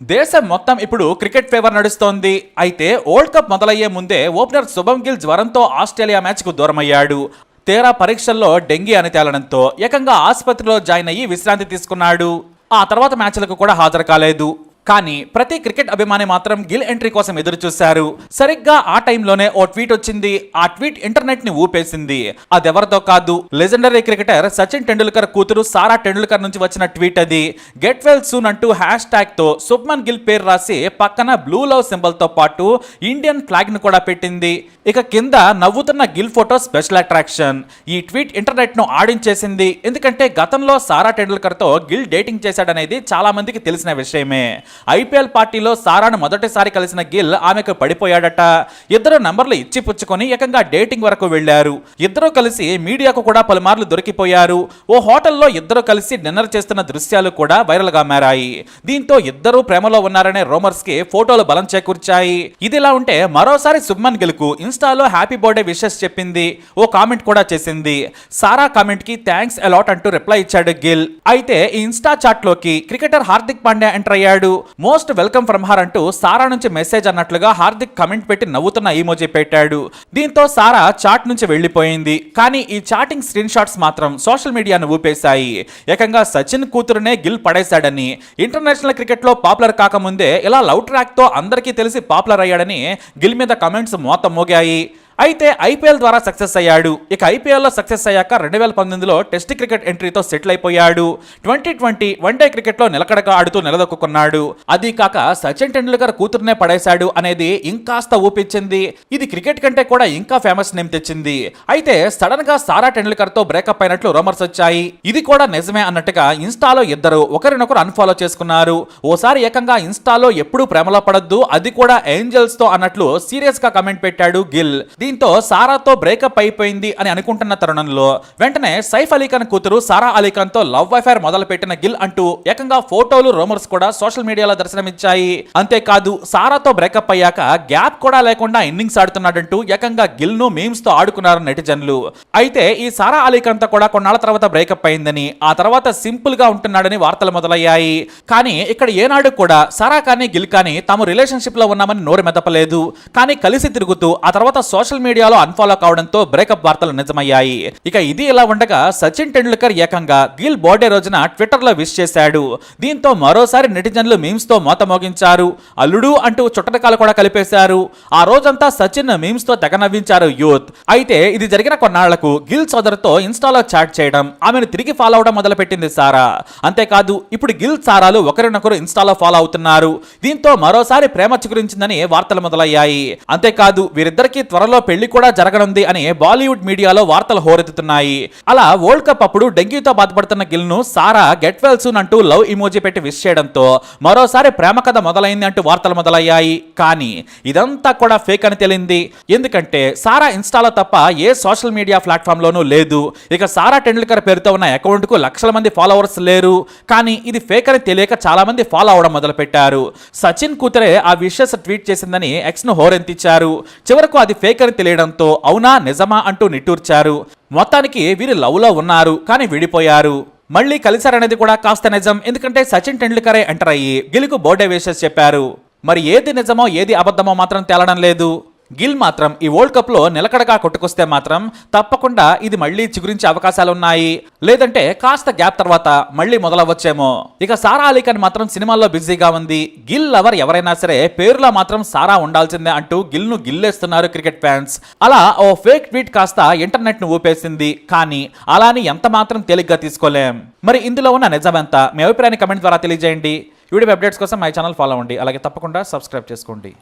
దేశం మొత్తం ఇప్పుడు క్రికెట్ ఫేవర్ నడుస్తోంది. అయితే వరల్డ్ కప్ మొదలయ్యే ముందే ఓపెనర్ శుభం గిల్ జ్వరంతో ఆస్ట్రేలియా మ్యాచ్కు దూరమయ్యాడు. తేరా పరీక్షల్లో డెంగీ అని తేలడంతో ఏకంగా ఆసుపత్రిలో జాయిన్ అయ్యి విశ్రాంతి తీసుకున్నాడు. ఆ తర్వాత మ్యాచ్లకు కూడా హాజరు కాలేదు. కానీ ప్రతి క్రికెట్ అభిమాని మాత్రం గిల్ ఎంట్రీ కోసం ఎదురు చూశారు. సరిగ్గా ఆ టైంలోనే ఓ ట్వీట్ వచ్చింది. ఆ ట్వీట్ ఇంటర్నెట్ని ఊపేసింది. అదెవరితో కాదు లెజెండరీ క్రికెటర్ సచిన్ టెండూల్కర్ కూతురు సారా టెండూల్కర్ నుంచి వచ్చిన ట్వీట్ అది. గెట్ వెల్ సూన్ అంటూ హ్యాష్ ట్యాగ్తో శుభ్మన్ గిల్ పేరు రాసి పక్కన బ్లూ లవ్ సింబల్తో పాటు ఇండియన్ ఫ్లాగ్ను కూడా పెట్టింది. ఇక కింద నవ్వుతున్న గిల్ ఫోటో స్పెషల్ అట్రాక్షన్. ఈ ట్వీట్ ఇంటర్నెట్ను ఆడించేసింది. ఎందుకంటే గతంలో సారా టెండూల్కర్తో గిల్ డేటింగ్ చేశాడనేది చాలా మందికి తెలిసిన విషయమే. ఐపీఎల్ పార్టీలో సారాను మొదటిసారి కలిసిన గిల్ ఆమెకు పడిపోయాడట. ఇద్దరు నంబర్లు ఇచ్చిపుచ్చుకొని ఏకంగా డేటింగ్ వరకు వెళ్ళారు ఇద్దరు కలిసి మీడియాకు కూడా పలుమార్లు దొరికిపోయారు. ఓ హోటల్లో ఇద్దరు కలిసి డిన్నర్ చేస్తున్న దృశ్యాలు కూడా వైరల్గా మారాయి. దీంతో ఇద్దరు ప్రేమలో ఉన్నారనే రోమర్స్కి ఫోటోలు బలం చేకూర్చాయి. ఇదిలా ఉంటే మరోసారి సుమన్ గిల్కు ఇన్స్టాలో హ్యాపీ బర్త్డే విషెస్ చెప్పింది. ఓ కామెంట్ కూడా చేసింది. సారా కామెంట్కి థ్యాంక్స్ అలాట్ అంటూ రిప్లై ఇచ్చాడు గిల్. అయితే ఈ ఇన్స్టా చాట్లోకి క్రికెటర్ హార్దిక్ పాండ్యా ఎంటర్ అయ్యాడు. మోస్ట్ వెల్కమ్ ఫ్రమ్ హర్ అంటూ సారా నుంచి మెసేజ్ అన్నట్లుగా హార్దిక్ కమెంట్ పెట్టి నవ్వుతున్న ఈమోజీ పెట్టాడు. దీంతో సారా చాట్ నుంచి వెళ్ళిపోయింది కానీ ఈ చాటింగ్ స్క్రీన్ షాట్స్ మాత్రం సోషల్ మీడియాను ఊపేశాయి. ఏకంగా సచిన్ కూతురునే గిల్ పడేశాడని ఇంటర్నేషనల్ క్రికెట్లో పాపులర్ కాకముందే ఇలా లవ్ ట్రాక్తో అందరికీ తెలిసి పాపులర్ అయ్యాడని గిల్ మీద కమెంట్స్ మోత మోగాయి అయితే ఐపీఎల్ ద్వారా సక్సెస్ అయ్యాడు. ఇక ఐపీఎల్లో సక్సెస్ అయ్యాక రెండు వేల పంతొమ్మిదిలో టెస్ట్ క్రికెట్ ఎంట్రీతో సెటిల్ అయిపోయాడు. ట్వంటీ ట్వంటీ వన్డే క్రికెట్లో నిలకడగా ఆడుతూ నిలదొక్కున్నాడు. అది కాక సచిన్ టెండూల్కర్ కూతురునే పడేశాడు అనేది ఇంకాస్త ఊపించింది. ఇది క్రికెట్ కంటే కూడా ఇంకా ఫేమస్ నేమ్ తెచ్చింది. అయితే సడన్గా సారా టెండూల్కర్తో బ్రేకప్ అయినట్లు రూమర్స్ వచ్చాయి. ఇది కూడా నిజమే అన్నట్టుగా ఇన్స్టాలో ఇద్దరు ఒకరినొకరు అన్ఫాలో చేసుకున్నారు. ఓసారి ఏకంగా ఇన్స్టాలో ఎప్పుడూ ప్రేమలో పడద్దు. అది కూడా ఏంజల్స్తో అన్నట్లు సీరియస్గా కమెంట్ పెట్టాడు గిల్. దీంతో సారాతో బ్రేకప్ అయిపోయింది అని అనుకుంటున్న తరుణంలో వెంటనే సైఫ్ అలీఖాన్ కూతురు సారా అలీఖాన్తో లవ్ అఫైర్ మొదలు పెట్టిన గిల్ అంటూ ఏకంగా ఫోటోలు రూమర్స్ కూడా సోషల్ మీడియాలో దర్శనమిచ్చాయి. అంతేకాదు సారాతో బ్రేకప్ అయ్యాక గ్యాప్ కూడా లేకుండా ఇన్నింగ్స్ ఆడుతున్నాడంటూ ఏకంగా గిల్ను మీమ్స్తో ఆడుకున్నారు నెటిజన్లు. అయితే ఈ సారా అలీఖాన్తో కూడా కొన్నాళ్ళ తర్వాత బ్రేకప్ అయిందని ఆ తర్వాత సింపుల్గా ఉంటున్నాడని వార్తలు మొదలయ్యాయి. కానీ ఇక్కడ ఏనాడు కూడా సారా కానీ గిల్ కానీ తాము రిలేషన్షిప్లో ఉన్నామని నోరు మెదపలేదు. కానీ కలిసి తిరుగుతూ ఆ తర్వాత సోషల్ మీడియాలో అన్ఫాలో కావడంతో బ్రేకప్ వార్తలు నిజమయ్యాయి. ఇక ఇది ఇలా ఉండగా సచిన్ టెండూల్కర్ ఏకంగా గిల్ బర్త్డే రోజున ట్విట్టర్లో విష్ చేశాడు. దీంతో మరోసారి నెటిజన్లు మీమ్స్తో మోత మోగించారు అల్లుడు అంటూ చుట్టటకాలు కూడా కలిపేశారు. ఆ రోజంతా సచిన్ మీమ్స్తో తెగ నవ్వించారు యూత్. అయితే ఇది జరిగిన కొన్నాళ్ళకు గిల్ సోదరుతో ఇన్స్టాలో చాట్ చేయడం ఆమెను తిరిగి ఫాలో అవడం మొదలుపెట్టింది సారా. అంతేకాదు ఇప్పుడు గిల్ సారాలు ఒకరినొకరు ఇన్స్టాలో ఫాలో అవుతున్నారు. దీంతో మరోసారి ప్రేమ చిగురించిందని వార్తలు మొదలయ్యాయి. అంతేకాదు వీరిద్దరికి త్వరలో పెళ్ళి కూడా జరగనుంది అని బాలీవుడ్ మీడియాలో వార్తలు హోరెత్తుతున్నాయి. అలా వరల్డ్ కప్ అప్పుడు డెంగ్యూతో బాధపడుతున్న గిల్ను సారా గెట్ వెల్ సూన్ అంటూ లవ్ ఇమోజీ పెట్టి విష్ చేయడంతో మరోసారి ప్రేమ కథ మొదలైంది అంటూ వార్తలు మొదలయ్యాయి. కానీ ఇదంతా కూడా ఫేక్ అని తేలింది. ఎందుకంటే సారా ఇన్స్టాలో తప్ప ఏ సోషల్ మీడియా ప్లాట్ఫామ్ లోనూ లేదు. ఇక సారా టెండూల్కర్ పేరుతో ఉన్న అకౌంట్కు లక్షల మంది ఫాలోవర్స్ లేరు. కానీ ఇది ఫేక్ అని తెలియక చాలా మంది ఫాలో అవడం మొదలు పెట్టారు సచిన్ కూతురే ఆ విషయస్ ట్వీట్ చేసిందని ఎక్స్ను హోరెంతిచ్చారు చివరకు అది ఫేక్ అని తెలియడంతో అవునా నిజమా? అంటూ నిట్టూర్చారు. మొత్తానికి వీరు లవ్లో ఉన్నారు కానీ విడిపోయారు. మళ్ళీ కలిశారనేది కూడా కాస్త నిజం ఎందుకంటే సచిన్ టెండూల్కరే ఎంటర్ అయ్యి గిల్కు బర్త్డే విషెస్ చెప్పారు. మరి ఏది నిజమో ఏది అబద్ధమో మాత్రం తేలడం లేదు. గిల్ మాత్రం ఈ వరల్డ్ కప్లో నిలకడగా కొట్టుకొస్తే మాత్రం తప్పకుండా ఇది మళ్ళీ చిగురించే అవకాశాలున్నాయి. లేదంటే కాస్త గ్యాప్ తర్వాత మళ్ళీ మొదలవ్వచ్చేమో. ఇక సారా అలీఖాన్ మాత్రం సినిమాల్లో బిజీగా ఉంది. గిల్ లవర్ ఎవరైనా సరే పేరులో మాత్రం సారా ఉండాల్సిందే అంటూ గిల్ను గిల్లేస్తున్నారు క్రికెట్ ఫ్యాన్స్. అలా ఓ ఫేక్ ట్వీట్ కాస్త ఇంటర్నెట్ను ఊపేసింది. కానీ అలాని ఎంత మాత్రం తేలిగ్గా తీసుకోలేం. మరి ఇందులో ఉన్న నిజమెంత మీ అభిప్రాయాన్ని కమెంట్ ద్వారా తెలియజేయండి. వీడియో అప్డేట్స్ కోసం మై ఛానల్ ఫాలో అవ్వండి. అలాగే తప్పకుండా సబ్స్క్రైబ్ చేసుకోండి.